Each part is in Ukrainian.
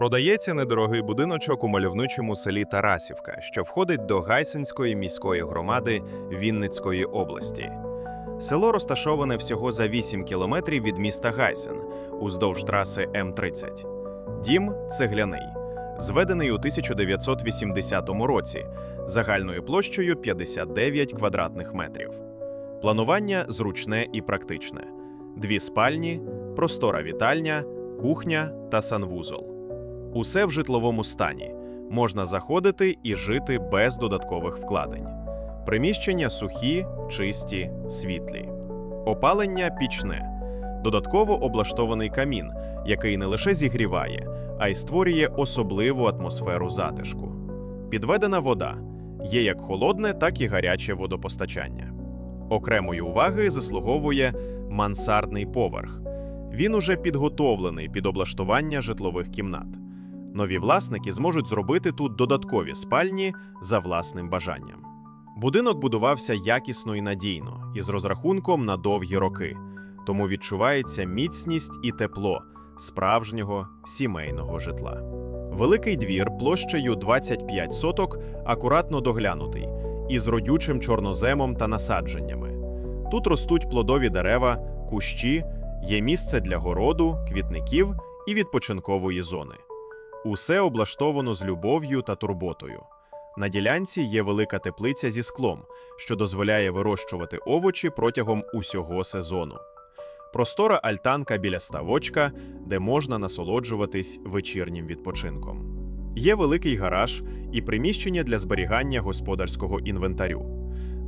Продається недорогий будиночок у мальовничому селі Тарасівка, що входить до Гайсинської міської громади Вінницької області. Село розташоване всього за 8 кілометрів від міста Гайсен уздовж траси М30. Дім цегляний, зведений у 1980 році, загальною площею 59 квадратних метрів. Планування зручне і практичне: дві спальні, простора вітальня, кухня та санвузол. Усе в житловому стані. Можна заходити і жити без додаткових вкладень. Приміщення сухі, чисті, світлі. Опалення пічне. Додатково облаштований камін, який не лише зігріває, а й створює особливу атмосферу затишку. Підведена вода. Є як холодне, так і гаряче водопостачання. Окремої уваги заслуговує мансардний поверх. Він уже підготовлений під облаштування житлових кімнат. Нові власники зможуть зробити тут додаткові спальні за власним бажанням. Будинок будувався якісно і надійно, із розрахунком на довгі роки, тому відчувається міцність і тепло справжнього сімейного житла. Великий двір площею 25 соток акуратно доглянутий, із родючим чорноземом та насадженнями. Тут ростуть плодові дерева, кущі, є місце для городу, квітників і відпочинкової зони. Усе облаштовано з любов'ю та турботою. На ділянці є велика теплиця зі склом, що дозволяє вирощувати овочі протягом усього сезону. Простора альтанка біля ставочка, де можна насолоджуватись вечірнім відпочинком. Є великий гараж і приміщення для зберігання господарського інвентарю.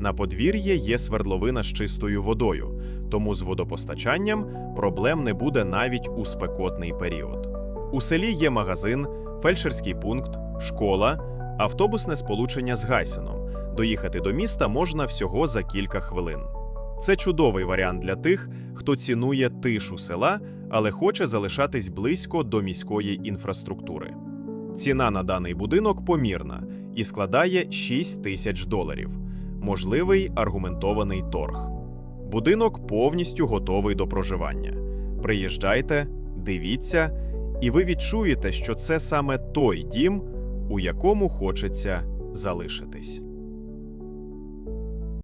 На подвір'ї є свердловина з чистою водою, тому з водопостачанням проблем не буде навіть у спекотний період. У селі є магазин, фельдшерський пункт, школа, автобусне сполучення з Гайсеном. Доїхати до міста можна всього за кілька хвилин. Це чудовий варіант для тих, хто цінує тишу села, але хоче залишатись близько до міської інфраструктури. Ціна на даний будинок помірна і складає 6 тисяч доларів. Можливий аргументований торг. Будинок повністю готовий до проживання. Приїжджайте, дивіться, і ви відчуєте, що це саме той дім, у якому хочеться залишитись.